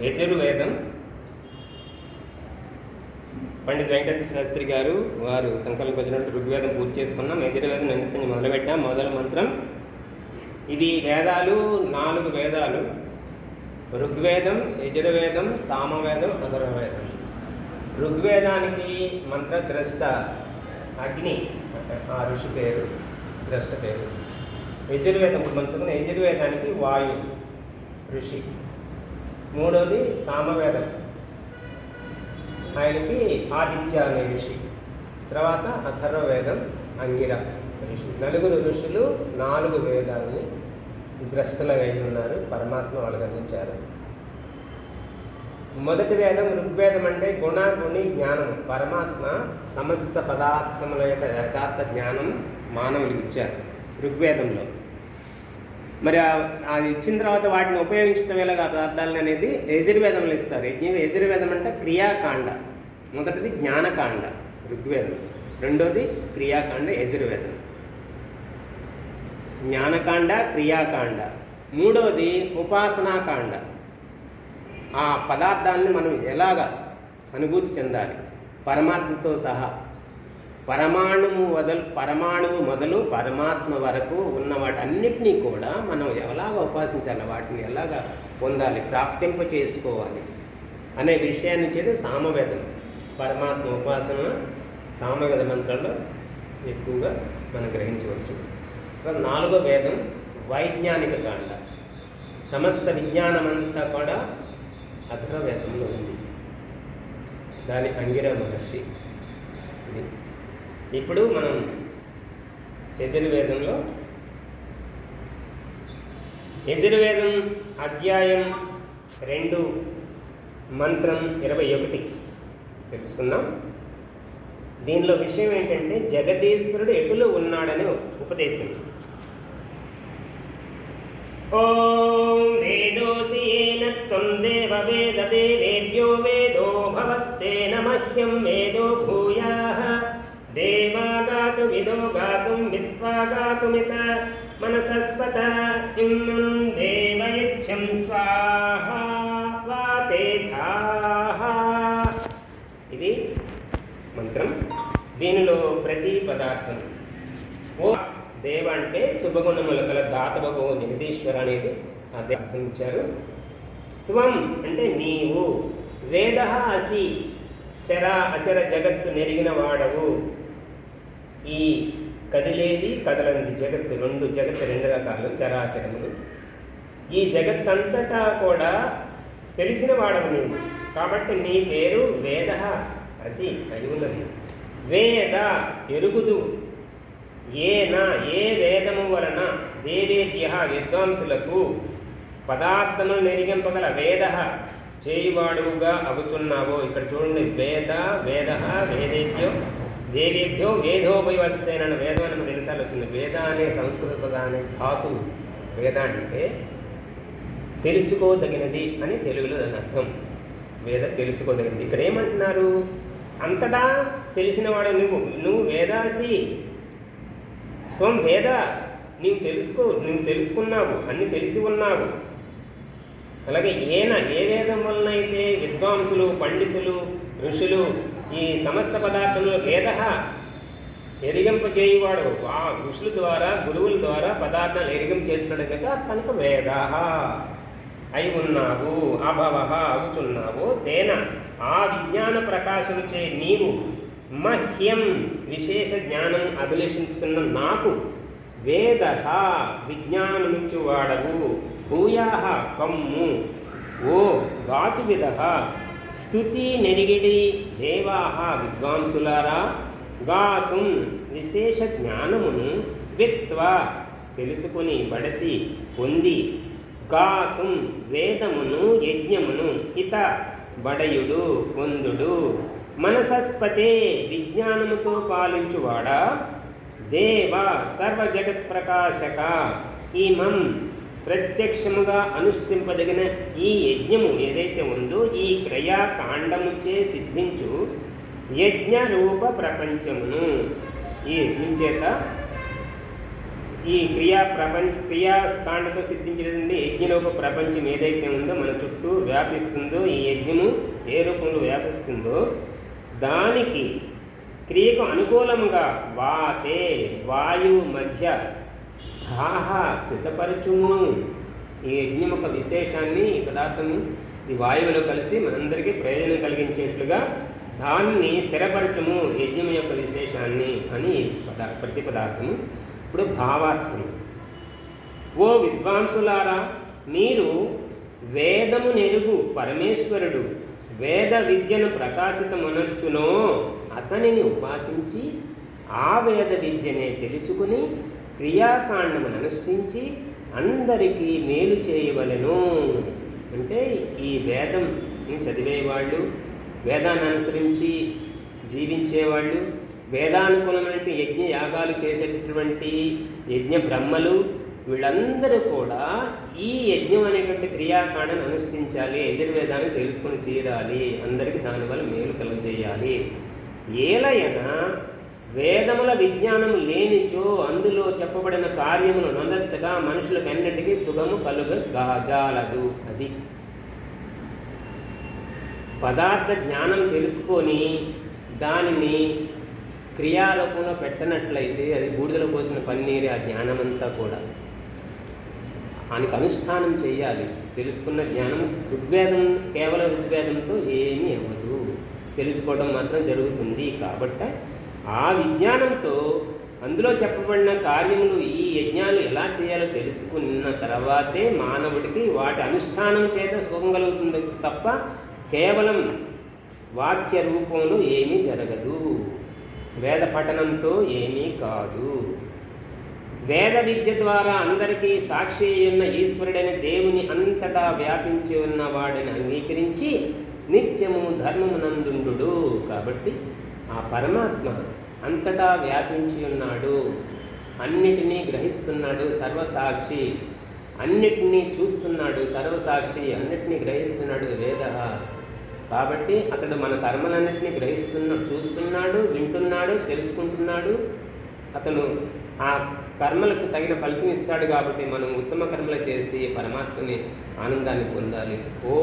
యజుర్వేదం పండిత్ వెంకటేశ్వర శాస్త్రి గారు వారు సంకల్పించినట్టు ఋగ్వేదం పూర్తి చేసుకున్నాం. యజుర్వేదం నుంచి మొదలుపెట్టాం. మొదల మంత్రం. ఇది వేదాలు నాలుగు వేదాలు. ఋగ్వేదం యజుర్వేదం సామవేదం అధర్వవేదం. ఋగ్వేదానికి మంత్రద్రష్ట అగ్ని ఆ ఋషి పేరు ద్రష్ట పేరు. యజుర్వేదం ఇప్పుడు మంచుకున్న యజుర్వేదానికి వాయు ఋషి. మూడోది సామవేదం. ఆయనకి ఆదిత్య అనే ఋషి. తర్వాత అథర్వవేదం అంగిర ఋషి. నలుగురు ఋషులు నాలుగు వేదాలని ద్రష్టలుగా ఉన్నారు. పరమాత్మ వాళ్ళకి అందించారు. మొదటి వేదం ఋగ్వేదం అంటే గుణ గుణి జ్ఞానం. పరమాత్మ సమస్త పదార్థముల యొక్క యథార్థ జ్ఞానం మానవులకు ఇచ్చారు ఋగ్వేదంలో. మరి అది ఇచ్చిన తర్వాత వాటిని ఉపయోగించడం ఎలాగా పదార్థాలని పదార్థాలను అనేది యజుర్వేదంలో ఇస్తారు. యజ్ఞ యజుర్వేదం అంటే క్రియాకాండ. మొదటిది జ్ఞానకాండ ఋగ్వేదం. రెండోది క్రియాకాండ యజుర్వేదం. జ్ఞానకాండ క్రియాకాండ. మూడోది ఉపాసనాకాండ. ఆ పదార్థాన్ని మనం ఎలాగ అనుభూతి చెందాలి? పరమాత్మతో సహా పరమాణువు వదలు పరమాణువు మొదలు పరమాత్మ వరకు ఉన్న వాటన్నిటినీ కూడా మనం ఎలాగ ఉపాసించాలి వాటిని ఎలాగ పొందాలి ప్రాప్తింప చేసుకోవాలి అనే విషయాన్ని చేతి సామవేదం. పరమాత్మ ఉపాసన సామవేద మంత్రంలో ఎక్కువగా మనం గ్రహించవచ్చు. నాలుగో వేదం వైజ్ఞానిక కాండ. సమస్త విజ్ఞానమంతా కూడా అధర్వవేదంలో ఉంది. దాని అంగిర మహర్షి ఇది. ఇప్పుడు మనం యజుర్వేదంలో యజుర్వేదం అధ్యాయం రెండు మంత్రం ఇరవై ఒకటి తెలుసుకుందాం. దీనిలో విషయం ఏంటంటే జగదీశ్వరుడు ఎటులో ఉన్నాడని ఉపదేశం. ఓం వేదోసి ఏన దేవ వేద దేవేభ్యో వేదో మహ్యం వేదో భూయాః. దేవా గాతు విదో గాతుం విద్వా గాతుమిత మనసస్వత ఇమ్మం దేవయచ్చం స్వాహా ఇది మంత్రం. దీనిలో ప్రతి పదార్థం. ఓ దేవ అంటే శుభగుణముల గల దాతవకు జగదీశ్వర అనేది అదే అర్థం ఇచ్చారు. త్వం అంటే నీవు. వేద అసి. చర అచర జగత్తు నెరిగిన వాడవు. ఈ కదిలేది కదలంది జగత్తు. రెండు జగత్తు రెండు రకాలు చరాచరములు. ఈ జగత్తంతటా కూడా తెలిసిన వాడవు నీవు. కాబట్టి నీ పేరు వేద అసి అయి ఉన్నది. వేద ఎరుగుదు. ఏనా ఏ వేదము వలన దేవేభ్య విద్వాంసులకు పదార్థములు నెరిగింపగల వేద చేయువాడుగా అగుచున్నావో ఇక్కడ చూడండి వేద వేద వేదేభ్యో దేవేభ్యో వేదోపై వస్తేనన్న వేదం అని మనకు తెలిసాలి వచ్చింది. వేద అనే సంస్కృత పదాన్ని ధాతు వేద అంటే తెలుసుకోదగినది అని తెలుగులో దాని అర్థం. వేద తెలుసుకోదగినది. ఇక్కడ ఏమంటున్నారు? అంతటా తెలిసినవాడు నువ్వు. నువ్వు వేదాసి. త్వం వేద. నీవు తెలుసుకో నువ్వు తెలుసుకున్నావు అన్ని తెలిసి ఉన్నావు. అలాగే ఏన ఏ వేదం వలన అయితే విద్వాంసులు పండితులు ఋషులు ఈ సమస్త పదార్థంలో వేద ఎరిగింప చేయువాడు ఆ ఋషుల ద్వారా గురువుల ద్వారా పదార్థాలు ఎరిగింపు చేస్తున్నాడు కనుక తనకు వేద అయి ఉన్నావు అభవ అవుచున్నావు తేన ఆ విజ్ఞాన ప్రకాశం చే నీవు మహ్యం విశేష జ్ఞానం అభిలషించున్న నాకు వేద విజ్ఞానమిచ్చు వాడవు భూయాహ కమ్ము ఓ గాతువిద స్థుతి నెరిగిడి దేవాహ విద్వాంసులారా. గాతుం విశేష జ్ఞానమును విత్వ తెలుసుకుని బడసి పొంది. గాతుం వేదమును యజ్ఞమును హిత బడయుడు పొందుడు. మనసస్పతే విజ్ఞానముతో పాలించువాడా? దేవ సర్వ జగత్ ప్రకాశక ఇమం ప్రత్యక్షముగా అనుష్ఠింపదగిన ఈ యజ్ఞము ఏదైతే ఉందో ఈ క్రయాకాండముచే సిద్ధించు యజ్ఞ రూప ప్రపంచమును. ఈ యజ్ఞం చేత ఈ క్రియా ప్రపంచ క్రియాకాండతో సిద్ధించినటువంటి యజ్ఞరూప ప్రపంచం ఏదైతే ఉందో మన చుట్టూ వ్యాపిస్తుందో ఈ యజ్ఞము ఏ రూపంలో వ్యాపిస్తుందో దానికి క్రియకు అనుకూలంగా వాతే వాయువు మధ్య దాహ స్థితపరచుము. ఈ యజ్ఞం యొక్క విశేషాన్ని ఈ పదార్థము ఈ వాయువులో కలిసి మనందరికీ ప్రయోజనం కలిగించేట్లుగా దాన్ని స్థిరపరచము. యజ్ఞం యొక్క విశేషాన్ని అని పదా ప్రతి పదార్థము. ఇప్పుడు భావార్థం ఓ విద్వాంసులారా మీరు వేదము నెరుగు పరమేశ్వరుడు. వేద విద్యను ప్రకాశితమనర్చునో అతనిని ఉపాసించి ఆ వేద విద్యనే తెలుసుకుని క్రియాకాండమును అనుష్ఠించి అందరికీ మేలు చేయవలెను. అంటే ఈ వేదంని చదివేవాళ్ళు వేదాన్ని అనుసరించి జీవించేవాళ్ళు వేదానుకూలమైన యజ్ఞ యాగాలు చేసేటటువంటి యజ్ఞ బ్రహ్మలు వీళ్ళందరూ కూడా ఈ యజ్ఞం అనేటువంటి క్రియాకాండను అనుష్ఠించాలి యజుర్వేదాన్ని తెలుసుకొని తీరాలి అందరికీ దానివల్ల మేలు కలుగజేయాలి. ఏలయన వేదముల విజ్ఞానం లేనిచో అందులో చెప్పబడిన కార్యములు నొందచ్చగా మనుషులకు అన్నిటికీ సుఖము కలుగ జాలదు. అది. పదార్థ జ్ఞానం తెలుసుకొని దానిని క్రియారూపంలో పెట్టనట్లయితే అది బూడిదలో పోసిన పన్నీరే ఆ జ్ఞానమంతా కూడా. ఆయనకు అనుష్ఠానం చేయాలి తెలుసుకున్న జ్ఞానం ఋగ్వేదం కేవలం ఋగ్వేదంతో ఏమీ అవ్వదు. తెలుసుకోవడం మాత్రం జరుగుతుంది కాబట్టి ఆ విజ్ఞానంతో అందులో చెప్పబడిన కార్యములు ఈ యజ్ఞాలు ఎలా చేయాలో తెలుసుకున్న తర్వాతే మానవుడికి వాటి అనుష్ఠానం చేత సుఖం కలుగుతుంది తప్ప కేవలం వాక్య రూపంలో ఏమీ జరగదు. వేద పఠనంతో ఏమీ కాదు. వేద విద్య ద్వారా అందరికీ సాక్షి ఉన్న ఈశ్వరుడైన దేవుని అంతటా వ్యాపించి ఉన్న వాడిని అంగీకరించి నిత్యము ధర్మమునందుండు కాబట్టి ఆ పరమాత్మ అంతటా వ్యాపించి ఉన్నాడు. అన్నిటినీ గ్రహిస్తున్నాడు సర్వసాక్షి. అన్నిటినీ చూస్తున్నాడు సర్వసాక్షి. అన్నిటినీ గ్రహిస్తున్నాడు వేద. కాబట్టి అతడు మన కర్మలన్నింటినీ గ్రహిస్తున్న చూస్తున్నాడు వింటున్నాడు తెలుసుకుంటున్నాడు. అతను ఆ కర్మలకు తగిన ఫలితం ఇస్తాడు కాబట్టి మనం ఉత్తమ కర్మలు చేసి పరమాత్మని ఆనందాన్ని పొందాలి. ఓ